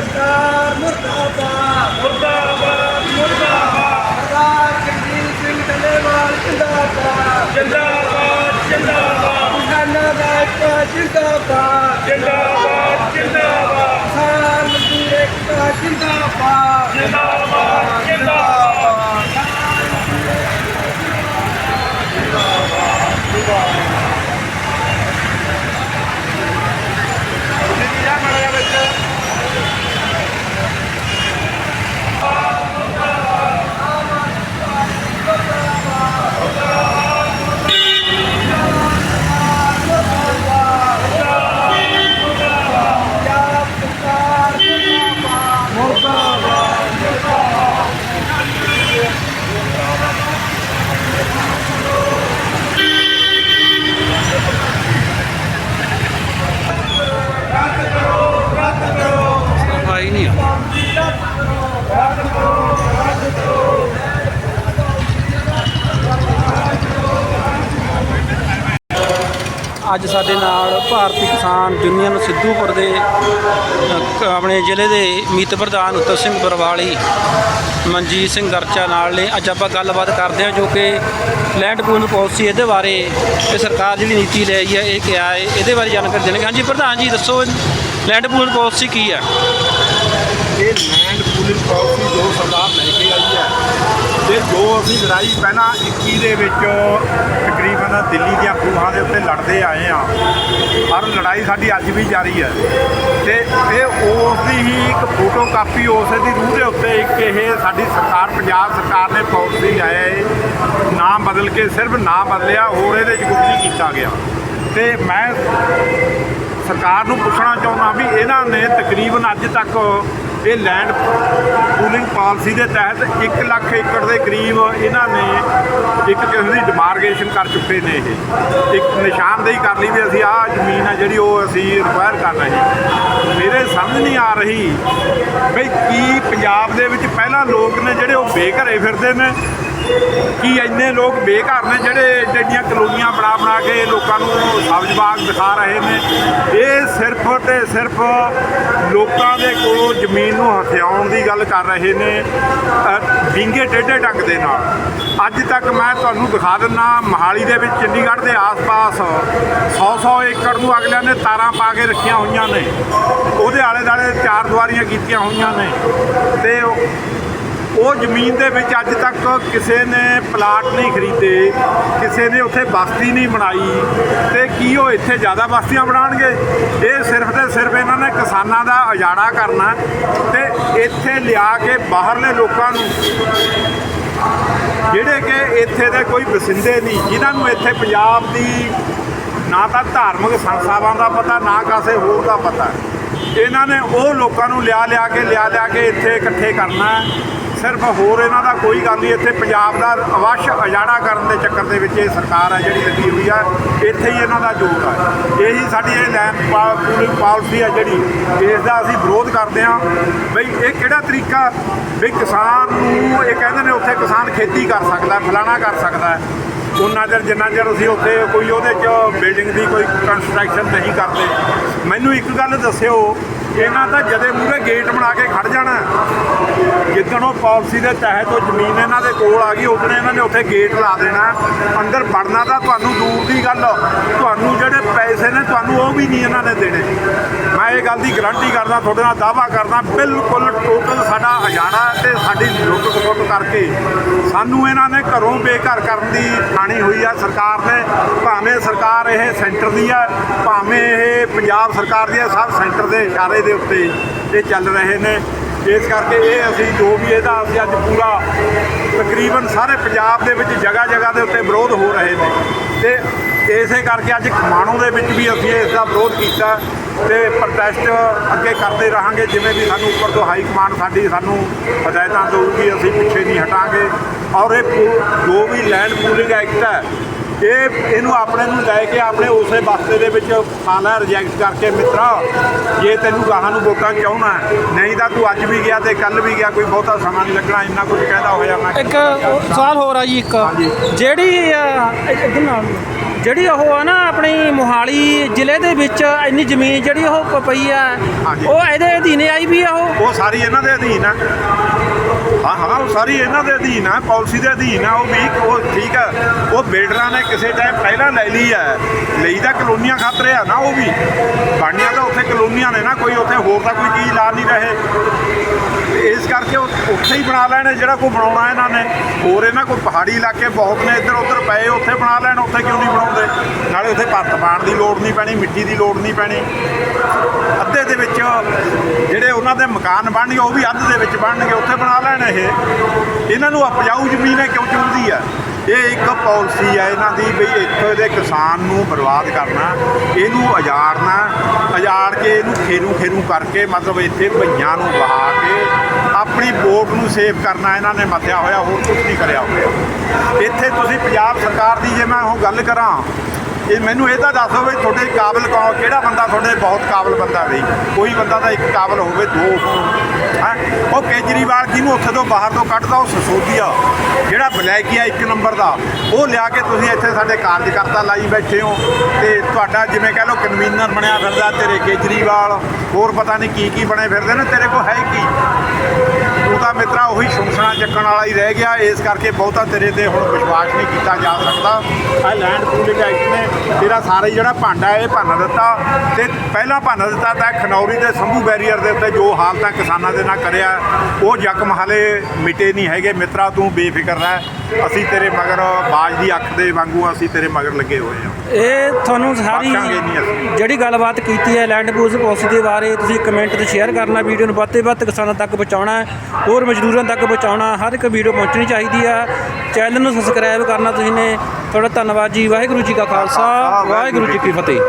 ਸਰਕਾਰ ਮੁਰਦਾਬਾਦ। ਮੁਰਦਾਬਾਦ ਮੁਰਦਾਬਾਦ। ਸਰਦਾਰ ਜਗਜੀਤ ਸਿੰਘ ਢੱਲੇਵਾਲ ਜਿੰਦਾਬਾਦ। ਜਿੰਦਾਬਾਦ ਜਿੰਦਾਬਾਦ। ਕਿਸਾਨਾਂ ਦਾ ਏਕਾ ਜਿੰਦਾਬਾਦ। ਜਿੰਦਾਬਾਦ ਜਿੰਦਾਬਾਦ। ਕਿਸਾਨ ਮਜ਼ਦੂਰ ਏਕਤਾ ਜਿੰਦਾਬਾਦ। ਜਿੰਦਾਬਾਦ ਜਿੰਦਾਬਾਦ। ਅੱਜ ਸਾਡੇ ਨਾਲ ਭਾਰਤੀ ਕਿਸਾਨ ਯੂਨੀਅਨ ਸਿੱਧੂਪੁਰ ਦੇ ਆਪਣੇ ਜ਼ਿਲ੍ਹੇ ਦੇ ਮੀਤ ਪ੍ਰਧਾਨ ਉੱਤਮ ਸਿੰਘ ਬਰਵਾਲੀ, ਮਨਜੀਤ ਸਿੰਘ ਗਰਚਾ ਨਾਲ ਨੇ। ਅੱਜ ਆਪਾਂ ਗੱਲਬਾਤ ਕਰਦੇ ਹਾਂ ਜੋ ਕਿ ਲੈਂਡ ਪੂਲ ਪਾਲਿਸੀ ਇਹਦੇ ਬਾਰੇ ਇਹ ਸਰਕਾਰ ਜਿਹੜੀ ਨੀਤੀ ਲੈ ਆਈ ਹੈ, ਇਹ ਕਿਹਾ ਹੈ, ਇਹਦੇ ਬਾਰੇ ਜਾਣਕਾਰੀ ਦੇਣਗੇ। ਹਾਂਜੀ, ਪ੍ਰਧਾਨ ਜੀ, ਦੱਸੋ, ਲੈਂਡ ਪੂਲ ਪਾਲਿਸੀ ਕੀ ਹੈ? ਇਹ ਲੈਂਡ ਪੂਲਿੰਗ ਪਾਲਿਸੀ ਜੋ ਸਰਕਾਰ ਹੈ ਤੇ ਜੋ ਅਸੀਂ ਲੜਾਈ ਪਹਿਲਾਂ 21 ਦੇ ਵਿੱਚ ਤਕਰੀਬਨ ਦਿੱਲੀ ਦੀਆਂ ਖੂਹਾਂ ਦੇ ਉੱਤੇ ਲੜਦੇ ਆਏ ਆ ਹਰ ਲੜਾਈ ਸਾਡੀ ਅੱਜ ਵੀ ਜਾਰੀ ਹੈ। ਤੇ ਇਹ ਉਸ ਦੀ ਹੀ ਇੱਕ ਫੋਟੋ ਕਾਪੀ ਉਸੇ ਦੀ ਰੂਹ ਦੇ ਉੱਤੇ ਇੱਕ ਇਹ ਸਾਡੀ ਸਰਕਾਰ, ਪੰਜਾਬ ਸਰਕਾਰ ਨੇ ਪਾਲਿਸੀ ਲਾਇਆ ਹੈ। ਨਾਮ ਬਦਲ ਕੇ ਸਿਰਫ ਨਾਮ ਬਦਲਿਆ, ਹੋਰ ਇਹਦੇ 'ਚ ਕੁਝ ਨਹੀਂ ਕੀਤਾ ਗਿਆ। ਤੇ ਮੈਂ ਸਰਕਾਰ ਨੂੰ ਪੁੱਛਣਾ ਚਾਹੁੰਦਾ ਵੀ ਇਹਨਾਂ ਨੇ ਤਕਰੀਬਨ ਅੱਜ ਤੱਕ ਇਹ ਲੈਂਡ ਪੂਲਿੰਗ ਪਾਲਿਸੀ ਦੇ ਤਹਿਤ 1 ਲੱਖ ਏਕੜ ਦੇ ਕਰੀਬ ਇਹਨਾਂ ਨੇ ਇੱਕ ਕਿਸਮ ਦੀ ਡਿਮਾਰਗੇਸ਼ਨ ਕਰ ਚੁੱਕੇ ਨੇ ਇਹ। ਇੱਕ ਨਿਸ਼ਾਨਦੇਹੀ ਕਰ ਲਈ ਵੀ ਅਸੀਂ ਆਹ ਜ਼ਮੀਨ ਆ ਜਿਹੜੀ ਉਹ ਅਸੀਂ ਰਿਕੁਆਇਰ ਕਰ ਰਹੇ ਮੇਰੇ ਸਮਝ ਨਹੀਂ ਆ ਰਹੀ ਬਈ ਕੀ ਪੰਜਾਬ ਦੇ ਵਿੱਚ ਪਹਿਲਾਂ ਲੋਕ ਨੇ ਜਿਹੜੇ ਉਹ ਬੇਘਰੇ ਫਿਰਦੇ ਨੇ ਕਿ ਇੰਨੇ ਲੋਕ ਬੇਘਰ ਨੇ ਜਿਹੜੇ ਜਿਹੜੀਆਂ ਕਲੋਨੀਆਂ ਬਣਾ ਬਣਾ ਕੇ ਲੋਕਾਂ ਨੂੰ ਸਬਜ਼ ਬਾਗ ਦਿਖਾ ਰਹੇ ਨੇ? ਇਹ ਸਿਰਫ ਤੇ ਸਿਰਫ ਲੋਕਾਂ ਦੇ ਕੋਲੋਂ ਜ਼ਮੀਨ ਨੂੰ ਹਥਿਆਉਣ ਦੀ ਗੱਲ ਕਰ ਰਹੇ ਨੇ ਅ, ਵਿੰਗੇ ਟੇਢੇ ਢੰਗ ਦੇ ਨਾਲ। ਅੱਜ ਤੱਕ ਮੈਂ ਤੁਹਾਨੂੰ ਦਿਖਾ ਦਿੰਨਾ ਮਹਾਲੀ ਦੇ ਵਿੱਚ ਚੰਡੀਗੜ੍ਹ ਦੇ ਆਸ-ਪਾਸ 100-100 ਏਕੜ ਨੂੰ ਅਗਲਿਆਂ ਨੇ ਤਾਰਾਂ ਪਾ ਕੇ ਰੱਖੀਆਂ ਹੋਈਆਂ ਨੇ। ਉਹਦੇ ਆਲੇ ਦੁਆਲੇ ਚਾਰ ਦੁਆਰੀਆਂ ਕੀਤੀਆਂ ਹੋਈਆਂ ਨੇ। ਤੇ ਉਹ ਜ਼ਮੀਨ ਦੇ ਵਿੱਚ ਅੱਜ ਤੱਕ ਕਿਸੇ ਨੇ ਪਲਾਟ ਨਹੀਂ ਖਰੀਦੇ, ਕਿਸੇ ਨੇ ਉੱਥੇ ਬਸਤੀ ਨਹੀਂ ਬਣਾਈ ਤੇ ਕੀ ਉਹ ਇੱਥੇ ਜ਼ਿਆਦਾ ਬਸਤੀਆਂ ਬਣਾਉਣਗੇ? ਇਹ ਸਿਰਫ ਤੇ ਸਿਰਫ ਇਹਨਾਂ ਨੇ ਕਿਸਾਨਾਂ ਦਾ ਉਜਾੜਾ ਕਰਨਾ ਤੇ ਇੱਥੇ ਲਿਆ ਕੇ ਬਾਹਰਲੇ ਲੋਕਾਂ ਨੂੰ। ਜਿਹੜੇ ਕਿ ਇੱਥੇ ਦੇ ਕੋਈ ਵਸਿੰਦੇ ਨਹੀਂ, ਜਿਨ੍ਹਾਂ ਨੂੰ ਇੱਥੇ ਪੰਜਾਬ ਦੀ ਨਾ ਤਾਂ ਧਾਰਮਿਕ ਸੰਸਥਾਵਾਂ ਦਾ ਪਤਾ, ਨਾ ਕਾਸੇ ਹੋਰ ਦਾ ਪਤਾ। ਇਹਨਾਂ ਨੇ ਉਹ ਲੋਕਾਂ ਨੂੰ ਲਿਆ ਲਿਆ ਕੇ ਲਿਆ ਲਿਆ ਕੇ ਇੱਥੇ ਇਕੱਠੇ ਕਰਨਾ। ਸਿਰਫ ਹੋਰ ਇਹਨਾਂ ਦਾ ਕੋਈ ਗੱਲ ਨਹੀਂ, ਇੱਥੇ ਪੰਜਾਬ ਦਾ ਅਵਸ਼ ਉਜਾੜਾ ਕਰਨ ਦੇ ਚੱਕਰ ਦੇ ਵਿੱਚ ਇਹ ਸਰਕਾਰ ਹੈ ਜਿਹੜੀ ਲੱਗੀ ਹੋਈ ਆ, ਇੱਥੇ ਹੀ ਇਹਨਾਂ ਦਾ ਜੋਰ ਹੈ ਇਹੀ ਸਾਡੀ ਇਹ ਲੈਂਡ ਪੂਲਿੰਗ ਪਾਲਿਸੀ ਹੈ ਜਿਹੜੀ, ਇਸ ਦਾ ਅਸੀਂ ਵਿਰੋਧ ਕਰਦੇ ਹਾਂ। ਬਈ ਇਹ ਕਿਹੜਾ ਤਰੀਕਾ? ਵੀ ਕਿਸਾਨ ਨੂੰ, ਇਹ ਕਹਿੰਦੇ ਨੇ ਉੱਥੇ ਕਿਸਾਨ ਖੇਤੀ ਕਰ ਸਕਦਾ, ਫਲਾਣਾ ਕਰ ਸਕਦਾ ਹੈ। ਉਹਨਾਂ ਚਿਰ, ਜਿੰਨਾ ਚਿਰ ਅਸੀਂ ਉੱਥੇ ਕੋਈ ਉਹਦੇ 'ਚ ਬਿਲਡਿੰਗ ਦੀ ਕੋਈ ਕੰਸਟਰਕਸ਼ਨ ਨਹੀਂ ਕਰਦੇ। ਮੈਨੂੰ ਇੱਕ ਗੱਲ ਦੱਸਿਓ ਇਹਨਾਂ ਦਾ ਜਦੇ ਮੂਹਰੇ ਗੇਟ ਬਣਾ ਕੇ ਖੜ ਜਾਣਾ। ਜਿੱਦਣ ਉਹ ਪਾਲਿਸੀ ਦੇ ਤਹਿਤ ਉਹ ਜ਼ਮੀਨ ਇਹਨਾਂ ਦੇ ਕੋਲ ਆ ਗਈ ਉਦੋਂ ਇਹਨਾਂ ਨੇ ਉੱਥੇ ਗੇਟ ਲਾ ਦੇਣਾ। ਅੰਦਰ ਵੜਨਾ ਤਾਂ ਤੁਹਾਨੂੰ ਦੂਰ ਦੀ ਗੱਲ ਤੁਹਾਨੂੰ ਜਿਹੜੇ ਪੈਸੇ ਨੇ, ਤੁਹਾਨੂੰ ਉਹ ਵੀ ਨਹੀਂ ਇਹਨਾਂ ਨੇ ਦੇਣੇ। ਮੈਂ ਇਹ ਗੱਲ ਦੀ ਗਰੰਟੀ ਕਰਦਾ, ਤੁਹਾਡੇ ਨਾਲ ਦਾਵਾ ਕਰਦਾ, ਬਿਲਕੁਲ ਟੋਟਲ ਸਾਡਾ ਅਜਾੜਾ ਤੇ ਸਾਡੀ ਲੁੱਟ ਖਸੁੱਟ ਕਰਕੇ। ਸਾਨੂੰ ਇਹਨਾਂ ਨੇ ਘਰੋਂ ਬੇਘਰ ਕਰਨ ਦੀ ਠਾਣੀ ਹੋਈ ਆ ਸਰਕਾਰ ਨੇ। ਭਾਵੇਂ ਸਰਕਾਰ ਇਹ ਸੈਂਟਰ ਦੀ ਆ, ਭਾਵੇਂ ਇਹ ਪੰਜਾਬ ਸਰਕਾਰ ਦੀ ਆ, ਸਭ ਸੈਂਟਰ ਦੇ ਇਸ਼ਾਰੇ ਦੇ ਉੱਤੇ ਇਹ ਚੱਲ ਰਹੇ ਨੇ। ਇਸ ਕਰਕੇ ਇਹ ਅਸੀਂ ਜੋ ਵੀ ਇਹਦਾ ਅਸੀਂ ਅੱਜ ਪੂਰਾ ਤਕਰੀਬਨ ਸਾਰੇ ਪੰਜਾਬ ਦੇ ਵਿੱਚ ਜਗ੍ਹਾ ਜਗ੍ਹਾ ਦੇ ਉੱਤੇ ਵਿਰੋਧ ਹੋ ਰਹੇ ਨੇ। ਤੇ ਇਸੇ ਕਰਕੇ ਅੱਜ ਖਮਾਣੋਂ ਦੇ ਵਿੱਚ ਵੀ ਅਸੀਂ ਇਸ ਦਾ ਵਿਰੋਧ ਕੀਤਾ ਤੇ ਪ੍ਰੋਟੈਸਟ ਅੱਗੇ ਕਰਦੇ ਰਹਾਂਗੇ। ਜਿਵੇਂ ਵੀ ਸਾਨੂੰ ਉੱਪਰ ਤੋਂ ਹਾਈ ਕਮਾਂਡ ਸਾਡੀ ਸਾਨੂੰ ਹਦਾਇਤਾਂ ਦੇਊਗੀ, ਅਸੀਂ ਪਿੱਛੇ ਨਹੀਂ ਹਟਾਂਗੇ। ਔਰ ਇਹ ਜੋ ਵੀ ਲੈਂਡ ਪੂਲਿੰਗ ਐਕਟ ਹੈ ਇਹ ਇਹਨੂੰ ਆਪਣੇ ਨੂੰ ਲੈ ਕੇ ਆਪਣੇ ਉਸੇ ਬਸਤੇ ਦੇ ਵਿੱਚ ਪਾਲਾ ਰਿਜੈਕਟ ਕਰਕੇ ਮਿੱਤਰਾ ਜੇ ਤੈਨੂੰ ਗਾਹਾਂ ਨੂੰ ਵੋਟਾਂ ਚਾਹੁੰਦਾ ਨਹੀਂ ਤਾਂ ਤੂੰ ਅੱਜ ਵੀ ਗਿਆ ਤੇ ਕੱਲ ਵੀ ਗਿਆ ਕੋਈ ਬਹੁਤਾ ਸਮਾਂ ਨਹੀਂ ਲੱਗਣਾ ਇੰਨਾ ਕੁਝ ਕਹਿੰਦਾ ਹੋਇਆ ਮੈਂ। ਇੱਕ ਸਵਾਲ ਹੋਰ ਆ ਜੀ ਇੱਕ। ਜਿਹੜੀ ਇੱਧਰ ਨਾਲ। ਜਿਹੜੀ ਉਹ ਆ ਨਾ ਆਪਣੀ ਜ਼ਿਲ੍ਹੇ ਦੇ ਵਿੱਚ ਇੰਨੀ ਜ਼ਮੀਨ ਜਿਹੜੀ ਉਹ ਪਈ ਆ ਹਾਂਜੀ। ਉਹ ਇਹਦੇ ਅਧੀਨੇ ਆਈ ਵੀ ਆ ਉਹ? ਉਹ ਸਾਰੀ ਇਹਨਾਂ ਦੇ ਅਧੀਨ ਆ। ਹਾਂ ਹਾਂ ਉਹ ਸਾਰੀ ਇਹਨਾਂ ਦੇ ਅਧੀਨ ਆ ਪਾਲਿਸੀ ਦੇ ਅਧੀਨ ਆ ਉਹ ਵੀ ਉਹ ਠੀਕ ਆ। ਉਹ ਬਿਲਡਰਾਂ ਨੇ ਕਿਸੇ ਟਾਈਮ ਪਹਿਲਾਂ ਲੈ ਲਈ ਆ। ਲਈ ਤਾਂ ਕਲੋਨੀਆਂ ਖਾਤਰ ਆ ਨਾ ਉਹ ਵੀ। ਬਣੀਆਂ ਤਾਂ ਉੱਥੇ ਕਲੋਨੀਆਂ ਨੇ ਨਾ ਕੋਈ ਉੱਥੇ ਹੋਰ ਤਾਂ ਕੋਈ ਚੀਜ਼ ਲਾ ਨਹੀਂ ਰਹੇ। ਤੇ ਇਸ ਕਰਕੇ ਉਹ ਉੱਥੇ ਹੀ ਬਣਾ ਲੈਣੇ ਜਿਹੜਾ ਕੋਈ ਬਣਾਉਣਾ ਇਹਨਾਂ ਨੇ। ਹੋਰ ਇਹਨਾਂ ਕੋਲ ਪਹਾੜੀ ਇਲਾਕੇ ਬਹੁਤ ਨੇ ਇੱਧਰ ਉੱਧਰ ਪਏ ਉੱਥੇ ਬਣਾ ਲੈਣ ਉੱਥੇ ਕਿਉਂ ਨਹੀਂ ਬਣਾਉਂਦੇ? ਨਾਲੇ ਉੱਥੇ ਭੱਤ ਪਾਣ ਦੀ ਲੋੜ ਨਹੀਂ ਪੈਣੀ ਮਿੱਟੀ ਦੀ ਲੋੜ ਨਹੀਂ ਪੈਣੀ। ਅੱਧੇ ਦੇ ਵਿੱਚ ਜਿਹੜੇ ਉਹਨਾਂ ਦੇ ਮਕਾਨ ਬਣਨਗੇ, ਉਹ ਵੀ ਅੱਧ ਦੇ ਵਿੱਚ ਬਣਨਗੇ, ਉੱਥੇ ਬਣਾ ਲੈਣ ਇਹ। ਇਹਨਾਂ ਨੂੰ ਉਪਜਾਊ ਜ਼ਮੀਨ ਹੈ, ਕਿਉਂ ਚੁਣਦੀ ਹੈ? ਇਹ ਇੱਕ ਪਾਲਿਸੀ ਹੈ ਇਹਨਾਂ ਦੀ ਵੀ ਇੱਥੋਂ ਦੇ ਕਿਸਾਨ ਨੂੰ ਬਰਬਾਦ ਕਰਨਾ, ਇਹਨੂੰ ਉਜਾੜਨਾ, ਉਜਾੜ ਕੇ ਇਹਨੂੰ ਖੇਰੂ ਖੇਰੂ ਕਰਕੇ, ਮਤਲਬ ਇੱਥੇ ਭਈਆਂ ਨੂੰ ਬਹਾ ਕੇ ਆਪਣੀ ਵੋਟ ਨੂੰ ਸੇਵ ਕਰਨਾ ਇਹਨਾਂ ਨੇ ਮੱਥਿਆ ਹੋਇਆ, ਹੋਰ ਕੁਝ ਨਹੀਂ ਕਰਿਆ ਹੋਇਆ। ਇੱਥੇ ਤੁਸੀਂ ਪੰਜਾਬ ਸਰਕਾਰ ਦੀ ਜੇ ਮੈਂ ਉਹ ਗੱਲ ਕਰਾਂ ਇਹ ਮੈਨੂੰ ਇਹ ਤਾਂ ਦੱਸੋ ਵੀ ਤੁਹਾਡੇ ਕਾਬਲ ਕੌਣ, ਕਿਹੜਾ ਬੰਦਾ ਤੁਹਾਡੇ ਬਹੁਤ ਕਾਬਲ ਬੰਦਾ ਬਈ ਕੋਈ ਬੰਦਾ ਤਾਂ ਇੱਕ ਕਾਬਲ ਹੋਵੇ ਦੋ। ਹੋਣ ਹੈਂ? ਉਹ ਕੇਜਰੀਵਾਲ ਜਿਹਨੂੰ ਉੱਥੇ ਤੋਂ ਬਾਹਰ ਤੋਂ ਕੱਢਦਾ, ਉਹ ਸਸੋਦੀਆ ਜਿਹੜਾ ਬਲੈਕੀਆ ਇੱਕ ਨੰਬਰ ਦਾ। ਉਹ ਲਿਆ ਕੇ ਤੁਸੀਂ ਇੱਥੇ ਸਾਡੇ ਕਾਰਜਕਰਤਾ ਲਾਈ ਬੈਠੇ ਹੋ। ਤੇ ਤੁਹਾਡਾ ਜਿਵੇਂ ਕਹ ਲਓ ਕਨਵੀਨਰ ਬਣਿਆ ਫਿਰਦਾ ਤੇਰੇ ਕੇਜਰੀਵਾਲ, ਹੋਰ ਪਤਾ ਨਹੀਂ ਕੀ ਕੀ ਬਣੇ ਫਿਰਦੇ ਨੇ, ਤੇਰੇ ਕੋਲ ਹੈ ਕੀ? ਚੱਕਣ ਵਾਲਾ ਹੀ ਰਹਿ ਗਿਆ। ਇਸ ਕਰਕੇ ਬਹੁਤਾ ਤੇਰੇ ਤੇ ਹੁਣ ਵਿਸ਼ਵਾਸ ਨਹੀਂ ਕੀਤਾ ਜਾ ਸਕਦਾ। ਆ ਲੈਂਡ ਪੂਲਿੰਗ ਐਕਟ ਨੇ ਤੇਰਾ ਸਾਰਾ ਜਿਹੜਾ ਭਾਂਡਾ ਇਹ ਭੰਨ ਦਿੱਤਾ। ਤੇ ਪਹਿਲਾਂ ਭੰਨ ਦਿੱਤਾ ਤਾਂ ਖਨੌਰੀ ਦੇ ਸੰਭੂ ਬੈਰੀਅਰ ਦੇ ਉੱਤੇ ਜੋ ਹਾਲਤਾਂ ਕਿਸਾਨਾਂ ਦੇ ਨਾਲ ਕਰਿਆ ਉਹ ਜ਼ਖਮ ਹਾਲੇ ਮਿਟੇ ਨਹੀਂ ਹੈਗੇ। ਮਿੱਤਰਾ ਤੂੰ ਬੇਫਿਕਰ ਰਹਿ। ਅਸੀਂ ਤੇਰੇ ਮਗਰ ਬਾਜ ਦੀ ਅੱਖ ਦੇ ਵਾਂਗੂ ਅਸੀਂ ਤੇਰੇ ਮਗਰ ਲੱਗੇ ਹੋਏ ਹਾਂ। ਇਹ ਤੁਹਾਨੂੰ ਸਾਰੀ। ਜਿਹੜੀ ਗੱਲਬਾਤ ਕੀਤੀ ਹੈ ਲੈਂਡ ਪੂਲਸ ਪਾਲਿਸੀ ਦੇ ਬਾਰੇ ਤੁਸੀਂ ਕਮੈਂਟ ਤੇ ਸ਼ੇਅਰ ਕਰਨਾ ਵੀਡੀਓ ਨੂੰ ਵੱਧ ਤੋਂ ਵੱਧ ਕਿਸਾਨਾਂ ਤੱਕ ਪਹੁੰਚਾਉਣਾ ਹੈ, ਹੋਰ ਮਜ਼ਦੂਰਾਂ ਤੱਕ ਪਹੁੰਚਾਉਣਾ ਹਰ ਇੱਕ ਵੀਡੀਓ ਪਹੁੰਚਣੀ ਚਾਹੀਦੀ ਆ। ਚੈਨਲ ਨੂੰ ਸਬਸਕ੍ਰਾਈਬ ਕਰਨਾ ਤੁਸੀਂ ਨੇ। ਤੁਹਾਡਾ ਧੰਨਵਾਦ ਜੀ। ਵਾਹਿਗੁਰੂ ਜੀ ਕਾ ਖਾਲਸਾ। ਵਾਹਿਗੁਰੂ ਜੀ ਕੀ ਫਤਿਹ।